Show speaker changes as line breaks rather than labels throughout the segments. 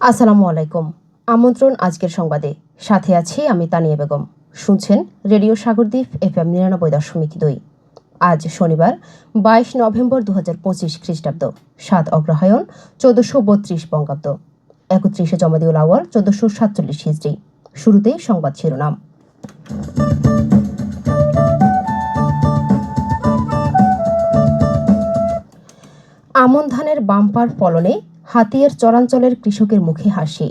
আসসালামু আলাইকুম। আমন্ত্রণ আজকের সংবাদে। সাথে আছি আমি তানিয়া বেগম। শুনছেন রেডিও সাগরদ্বীপ এফ এম নিরানব্বই দশমিক দুই। আজ শনিবার, বাইশ নভেম্বর দু হাজার পঁচিশ খ্রিস্টাব্দ, সাত অগ্রহায়ণ, চোদ্দশো বত্রিশ বঙ্গাব্দ। একত্রিশে জমাদিউল আওয়াল চোদ্দশো সাতচল্লিশ হিজড়ি। শুরুতেই সংবাদ শিরোনাম। আমন ধানের বাম্পার ফলনে হাতিয়ার চরাঞ্চলের কৃষকের মুখে হাসি।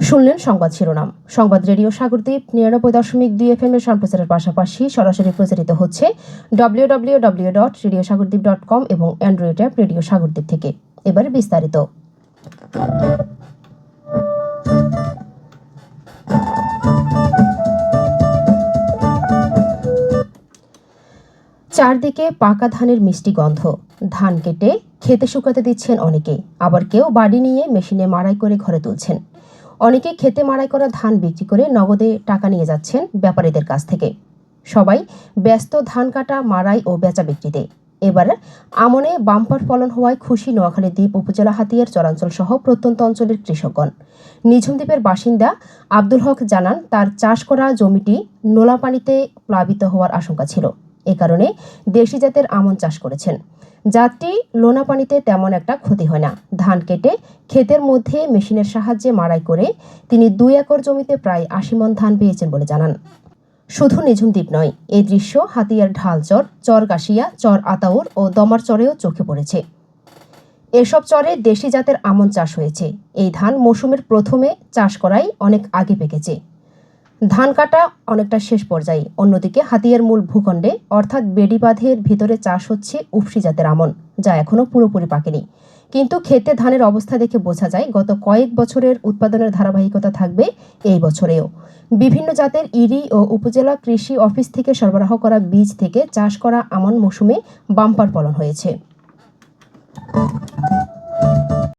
শুনলেন সংবাদ শিরোনাম। সংবাদ রেডিও সাগরদ্বীপ, নিরানব্বই দশমিক দুই এফ এম এর সম্প্রচারের পাশাপাশি সরাসরি প্রচারিত হচ্ছে W W W dot radio Sagardwip dot com এবং অ্যান্ড্রয়েড অ্যাপ রেডিও সাগরদ্বীপ থেকে। এবার বিস্তারিত। চারদিকে পাকা ধানের মিষ্টি গন্ধ। ধান কেটে খেতে শুকাতে দিচ্ছেন অনেকে আবার কেউ বাড়ি নিয়ে মেশিনে মাড়াই করে ঘরে তুলছেন। অনেকে খেতে মাড়াই করা ধান বিক্রি করে নগদে টাকা নিয়ে যাচ্ছেন ব্যাপারীদের কাছ থেকে। সবাই ব্যস্ত ধান কাটা, মাড়াই ও বেচা বিক্রিতে। এবার আমনে বাম্পার ফলন হওয়ায় খুশি নোয়াখালী দ্বীপ উপজেলা হাতিয়ার চরাঞ্চল সহ প্রত্যন্ত অঞ্চলের কৃষকগণ। নিঝুম দ্বীপের বাসিন্দা আব্দুল হক জানান, তার চাষ করা জমিটি নোলা পানিতে প্লাবিত হওয়ার আশঙ্কা ছিল। এ কারণে দেশি জাতের আমন চাষ করেছেন। জাতটি লোনা পানিতে তেমন একটা ক্ষতি হয় না। ধান কেটে ক্ষেতের মধ্যে মেশিনের সাহায্যে মাড়াই করে তিনি দুই একর জমিতে প্রায় আশি মন ধান পেয়েছেন বলে জানান। শুধু নিঝুম দ্বীপ নয়, এই দৃশ্য হাতিয়ার ঢালচর চর গাছিয়া চর আতাউর ও দমার চরেও চোখে পড়েছে। এসব চরে দেশি জাতের আমন চাষ হয়েছে। এই ধান মৌসুমের প্রথমে চাষ করাই অনেক আগে পেকেছে। ধান কাটা অনেকটা শেষ পর্যায়ে। অন্যদিকে হাতিয়ার মূল ভূখণ্ডে, অর্থাৎ বেডিবাঁধের ভিতরে চাষ হচ্ছে উফসি জাতের আমন, যা এখনও পুরোপুরি পাকেনি। কিন্তু ক্ষেতে ধানের অবস্থা দেখে বোঝা যায়, গত কয়েক বছরের উৎপাদনের ধারাবাহিকতা থাকবে এই বছরেও। বিভিন্ন জাতের ইরি ও উপজেলা কৃষি অফিস থেকে সরবরাহ করা বীজ থেকে চাষ করা আমন মৌসুমে বাম্পার ফলন হয়েছে।